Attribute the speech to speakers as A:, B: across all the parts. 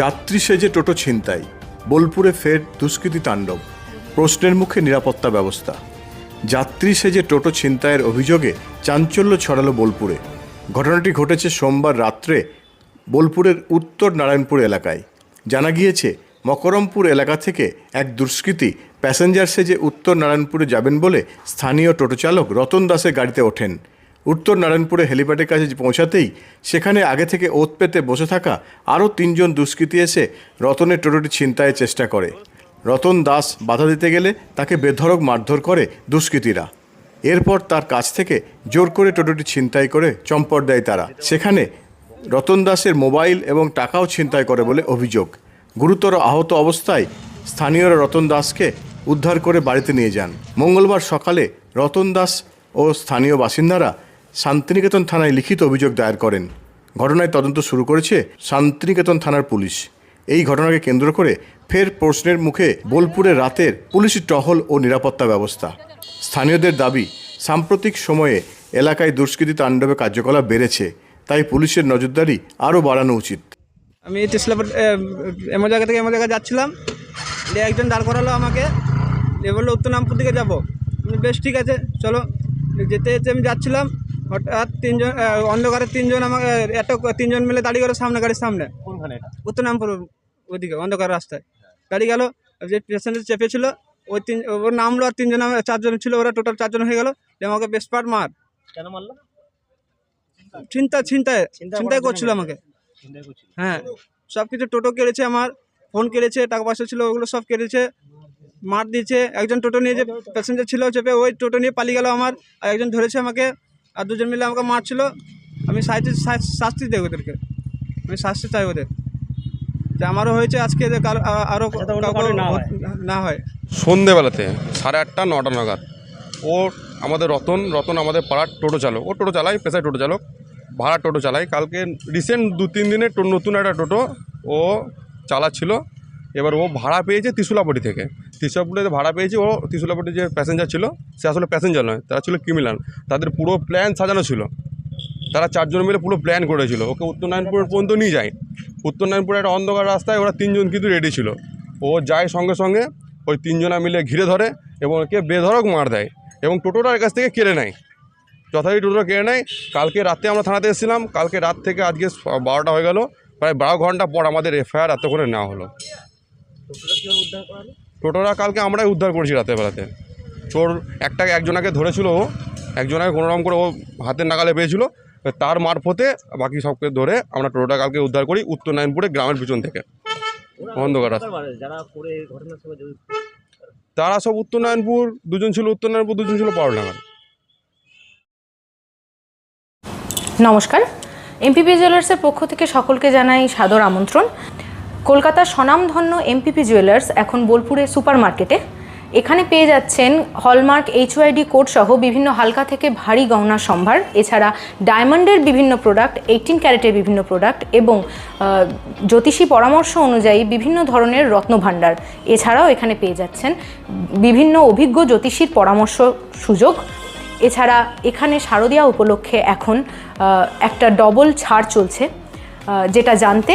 A: যাত্রী সেজে টোটো ছিনতাই, বোলপুরে ফের দুষ্কৃতী তাণ্ডব, প্রশ্নের মুখে নিরাপত্তা ব্যবস্থা। যাত্রী সেজে টোটো ছিনতাইয়ের অভিযোগে চাঞ্চল্য ছড়ালো বোলপুরে। ঘটনাটি ঘটেছে সোমবার রাত্রে বোলপুরের উত্তর নারায়ণপুর এলাকায়। জানা গিয়েছে, মকরমপুর এলাকা থেকে এক দুষ্কৃতী প্যাসেঞ্জার সেজে উত্তর নারায়ণপুরে যাবেন বলে স্থানীয় টোটো চালক রতন দাসের গাড়িতে ওঠেন। উত্তর নারায়ণপুরে হেলিপ্যাডের কাছে পৌঁছাতেই সেখানে আগে থেকে ওত পেতে বসে থাকা আরও তিনজন দুষ্কৃতী এসে রতনের টোটোটি ছিনতাইয়ের চেষ্টা করে। রতন দাস বাধা দিতে গেলে তাকে বেধড়ক মারধর করে দুষ্কৃতীরা। এরপর তার কাছ থেকে জোর করে টোটোটি ছিনতাই করে চম্পট দেয় তারা। সেখানে রতন দাসের মোবাইল এবং টাকাও ছিনতাই করে বলে অভিযোগ। গুরুতর আহত অবস্থায় স্থানীয়রা রতন দাসকে উদ্ধার করে বাড়িতে নিয়ে যান। মঙ্গলবার সকালে রতন দাস ও স্থানীয় বাসিন্দারা শান্তিনিকেতন থানায় লিখিত অভিযোগ দায়ের করেন। ঘটনায় তদন্ত শুরু করেছে শান্তিনিকেতন থানার পুলিশ। এই ঘটনাকে কেন্দ্র করে ফের প্রশ্নের মুখে বোলপুরে রাতের পুলিশি টহল ও নিরাপত্তা ব্যবস্থা। স্থানীয়দের দাবি, সাম্প্রতিক সময়ে এলাকায় দুষ্কৃতী তাণ্ডবে কার্যকলাপ বেড়েছে, তাই পুলিশের নজরদারি আরও বাড়ানো উচিত।
B: আমি টেসলা এমন জায়গা থেকে এমন জায়গায় যাচ্ছিলাম, দিয়ে একজন দাঁড় করালো আমাকে, দিয়ে বলল, উত্তর নামপুর দিকে যাব। বেশ, ঠিক আছে, চলো। যেতে যেতে আমি যাচ্ছিলাম হঠাৎ তিনজন অন্ধকারে তিনজন আমাকে একটা তিনজন মিলে দাঁড়িয়ে গেলো সামনে গাড়ির সামনে।
C: কোনখানে এটা?
B: উত্তরনামপুর ওইদিকে অন্ধকার রাস্তায়। গাড়ি গেল যে পেশেন্ট চেপেছিল ওই তিন ওর নামলো আর তিনজন আমার চারজন ছিল ওরা টোটাল চারজন হয়ে গেল। আমাকে বেশ পাট মার।
C: কেন মারলো?
B: চিন্তা চিন্তায় চিন্তায় করছিল আমাকে। হ্যাঁ সব কিছু টোটো কেড়েছে আমার ফোন কেড়েছে টাকা পয়সা ছিল ওগুলো সব কেড়েছে মার দিয়েছে। একজন টোটো নিয়ে যে প্যাসেঞ্জার ছিল চেপে ওই টোটো নিয়ে পালিয়ে গেল আমার আর একজন ধরেছে আমাকে। আর দুজন মিলে আমাকে মারছিল। আমি শাস্তি শাস্তি দেয় ওদেরকে। আমি শাস্তি চাই ওদের। তো আমারও হয়েছে আজকে যে আরও
C: আচ্ছা, না হয়?
B: না হয়।
D: সন্ধেবেলাতে সাড়ে আটটা নটা নাগাদ ও আমাদের রতন রতন আমাদের পাড়ার টোটো চালক। ও টোটো চালায় পেশায় টোটো চালক। ভাড়া টোটো চালায়। কালকে রিসেন্ট দু তিন দিনে নতুন একটা টোটো ও চালাচ্ছিল। এবার ও ভাড়া পেয়েছে ত্রিশুলাপটি থেকে। ত্রিশুলাপটিতে ভাড়া পেয়েছি, ও ত্রিশুলাপটি যে প্যাসেঞ্জার ছিল, সে আসলে প্যাসেঞ্জার নয়, তারা ছিল ক্রিমিনাল তাদের পুরো প্ল্যান সাজানো ছিল। তারা চারজন মিলে পুরো প্ল্যান করেছিল। ওকে উত্তর নারায়ণপুর পর্যন্ত নিয়ে যায়। উত্তর নারায়ণপুরে একটা অন্ধকার রাস্তায় ওরা তিনজন কিন্তু রেডি ছিল। ও যায় সঙ্গে সঙ্গে, ওই তিনজনা মিলে ঘিরে ধরে এবং ওকে বেধড়ক মার দেয় এবং টোটোটার কাছ থেকে কেড়ে নেয়। যথারীতি টোটো কেড়ে নেয়। কালকে রাতে আমরা থানাতে এসেছিলাম। কালকে রাত থেকে আজকে বারোটা হয়ে গেল। প্রায় বারো ঘণ্টা পর আমাদের এফআইআর এতক্ষণে নেওয়া হলো?
C: টোটোটা
D: কালকে আমরাই উদ্ধার করেছি রাতের বেলাতে চোর একটাকে একজনাকে ধরেছিল ও, একজনাকে কোনোরকম করে ও হাতের নাগালে পেয়েছিল, তার মারফতে বাকি সবকে ধরে আমরা টোটোটা কালকে উদ্ধার করি উত্তর নারায়ণপুরে গ্রামের পিছন থেকে। অন্ধকার তারা সব উত্তর নারায়ণপুর, দুজন ছিল উত্তর নারায়ণপুর, দুজন ছিল পাওয়ারডাঙ্গার
E: নমস্কার। এমপিপি জুয়েলার্সের পক্ষ থেকে সকলকে জানাই সাদর আমন্ত্রণ। কলকাতার স্বনামধন্য এমপিপি জুয়েলার্স এখন বোলপুরে সুপার মার্কেটে এখানে পেয়ে যাচ্ছেন হলমার্ক এইচওয়াইডি কোড সহ বিভিন্ন হালকা থেকে ভারী গহনা সম্ভার, এছাড়া ডায়মন্ডের বিভিন্ন প্রোডাক্ট এইটিন ক্যারেটের বিভিন্ন প্রোডাক্ট এবং জ্যোতিষী পরামর্শ অনুযায়ী বিভিন্ন ধরনের রত্নভাণ্ডার। এছাড়াও এখানে পেয়ে যাচ্ছেন বিভিন্ন অভিজ্ঞ জ্যোতিষীর পরামর্শ সুযোগ। এছাড়া এখানে শারদীয়া উপলক্ষে এখন একটা ডবল ছাড় চলছে যেটা জানতে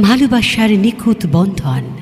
F: ভালোবাসার নিখুঁত বন্ধন।